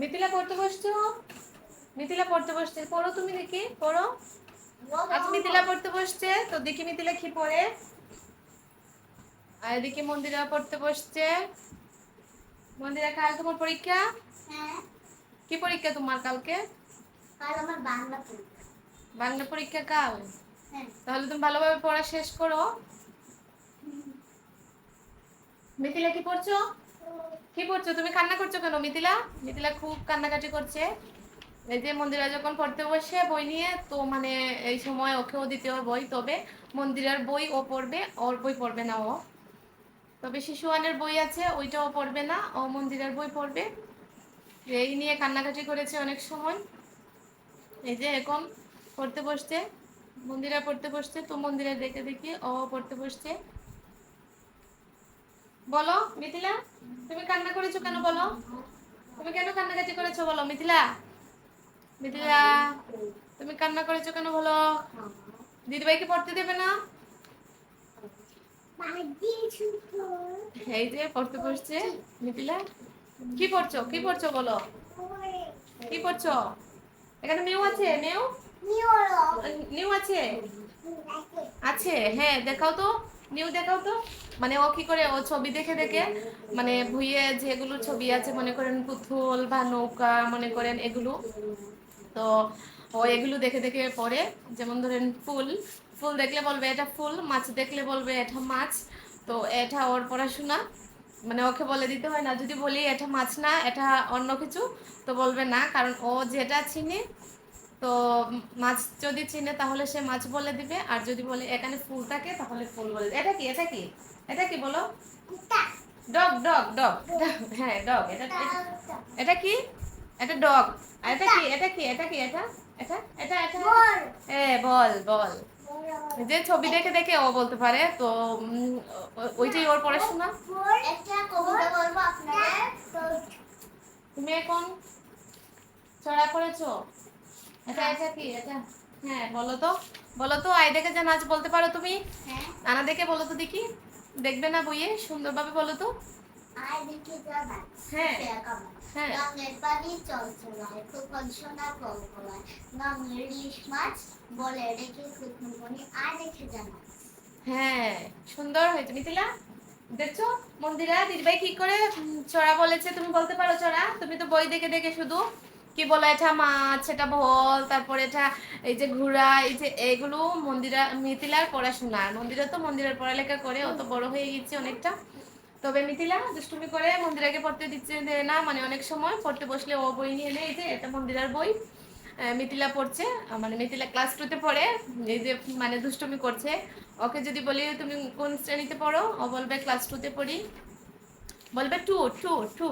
মিথিলা পড়তে বসছো? মিথিলা পড়তে বসছে। পড়ো তুমি দেখি পড়ো। আজ মিথিলা পড়তে বসছে তো দেখি মিথিলা কি পড়ে। আর এদিকে মন্দিরা পড়তে বসছে। মন্দিরা কাল তোমার পরীক্ষা? হ্যাঁ। কি পরীক্ষা তোমার কালকে? কাল আমার বাংলা পরীক্ষা। বাংলা পরীক্ষা কাল? হ্যাঁ। তাহলে তুমি ভালোভাবে পড়া শেষ করো। মিথিলা, কি পড়ছো? কি পড়ছো? তুমি কান্না করছ কেন মিথিলা? মিথিলা খুব কান্নাকাটি করছে। এই যে মন্দিরা যখন পড়তে বসে বই নিয়ে, তো মানে এই সময় ওকেও দিতে হবে বই, তবে মন্দিরার বই ও পড়বে, ওর বই পড়বে না ও। তবে শিশুয়ানের বই আছে, ওইটাও পড়বে না, ও মন্দিরের বই পড়বে। এই নিয়ে কান্নাকাটি করেছে অনেক সময়। এই যে এখন পড়তে বসছে, মন্দিরা পড়তে বসছে, তো মন্দিরে দেখে দেখি ও পড়তে বসছে। বলো মিথিলা তুমি কান্না করেছ কেন বলো? তুমি কেন কান্নাকাটি করেছ বলো মিথিলা? মিথিলা তুমি কান্না করেছ কেন বলো? দিদিভাইকে পড়তে দেবে না? এই যে পড়তে বসছে মিথিলা। কি পড়ছো? কি পড়ছো বলো? কি পড়ছো? এখানে মেউ আছে? মেউ নিউ আছে? আছে হ্যাঁ দেখাও তো। নিউ দেখাও তো? মানে ও কি করে ও ছবি দেখে দেখে? মানে ভুইয়ে যেগুলো ছবি আছে, মনে করেন পুতুল বা নৌকা, মনে করেন এগুলো। তো ও এগুলো দেখে দেখে পড়ে যেমন ধরেন ফুল ফুল দেখলে বলবে এটা ফুল, মাছ দেখলে বলবে এটা মাছ, তো এটা ওর পড়াশোনা। মানে ওকে বলে দিতে হয় না, যদি বলি এটা মাছ না, এটা অন্য কিছু, তো বলবে না, কারণ ও যেটা চিনে তো মাছ যদি চিনে তাহলে সে মাছ বলে দিবে, আর যদি বলে এখানে ফুল থাকে তাহলে ফুল বলে এটা কি এটা কি? এটা কি বলো? Dog dog dog. হ্যাঁ ডগ। এটা, এটা- কি? এটা ডগ। আর এটা কি এটা কি এটা কি, এটা? এটা এটা এটা? এ, বল বল। যে ছবি দেখে দেখে ও বলতে পারে, তো ওইটাই ওর পড়াশোনা তুমি এখন ছড়া করেছ? এটা এটা কি? এটা? হ্যাঁ বলো তো। বলো তো যে নাচ বলতে পারো তুমি। হ্যাঁ। দেখে বলো তো দেখি। দেখবে না বইয়ে? সুন্দরভাবে বলো তো। হ্যাঁ। হ্যাঁ। হ্যাঁ সুন্দর হয়েছে। মিথিলা দেখছ? মন্দিরা দিদিভাই কি করে চড়া বলেছে তুমি বলতে পারো চড়া? তুমি তো বই দেখে দেখে শুধু। কি বলে এটা মাছ, এটা ভল, তারপরে এটা এই যে ঘোড়া এই যে এগুলো মন্দিরা, মিথিলার পড়াশোনা। মন্দিরা তো মন্দিরের পড়ালেখা করে অত বড় হয়ে গেছে অনেকটা। তবে মিথিলা, দুষ্টুমি করে মন্দিরাকে পড়তে দিচ্ছে না মানে অনেক সময় পড়তে বসলে ও বই নিয়ে এই যে এটা মন্দিরার বই। মিথিলা পড়ছে মানে মিথিলা ক্লাস টুতে পড়ে, এই যে মানে দুষ্টুমি করছে। ওকে যদি বলি, তুমি কোন শ্রেণীতে পড়ো? ও বলবে ক্লাস টুতে পড়ি। বলবে, টু টু টু।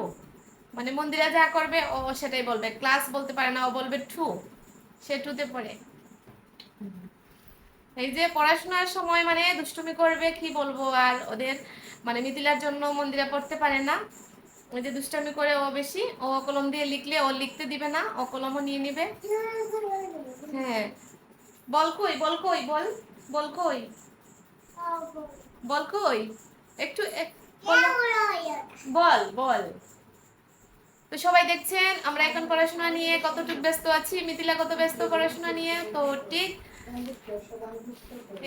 মানে মন্দিরা যা করবে, ও সেটাই বলবে। ক্লাস বলতে পারে না, ও বলবে টু। সে টুতে পড়ে। এই যে পড়াশোনার সময় মানে দুষ্টুমি করবে, কি বলব আর ওদের? মানে মিথিলার জন্য মন্দিরা পড়তে পারে না। ওই যে দুষ্টামি করে ও বেশি, ও কলম দিয়ে লিখলে ও লিখতে দিবে না, ও কলমও নিয়ে নিবে। হ্যাঁ। বল কই বল কই, বল বল কই। বল কই। একটু এক- বল- বল বল। তো সবাই দেখছেন আমরা এখন পড়াশোনা নিয়ে কতটুকু ব্যস্ত আছি? মিথিলা কত ব্যস্ত পড়াশোনা নিয়ে? তো ঠিক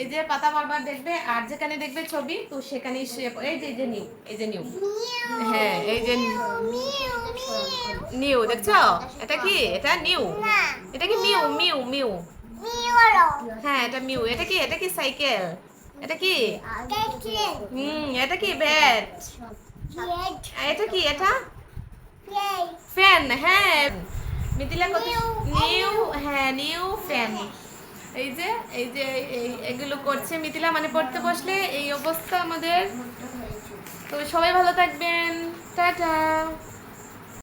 এই যে পাতা বারবার দেখবে আর যেখানে দেখবে ছবি তো সেখানেই সে এই যে এই যে নিউ এই যে নিউ। হ্যাঁ এই যে নিউ। দেখছ? এটা কি? এটা নিউ। এটা কি মিউ মিউ মিউ? হ্যাঁ এটা মিউ। এটা কি? এটা কি সাইকেল? এটা কি? হুম এটা কি ব্যাট এটা কি? এটা? ফ্যান হ্যাঁ। মিথিলা কত নিউ হ্যাঁ নিউ ফ্যান এই যে এই যে এই এগুলো করছে মিথিলা মানে পড়তে বসলে এই অবস্থা আমাদের। তো সবাই ভালো থাকবেন। টাটা।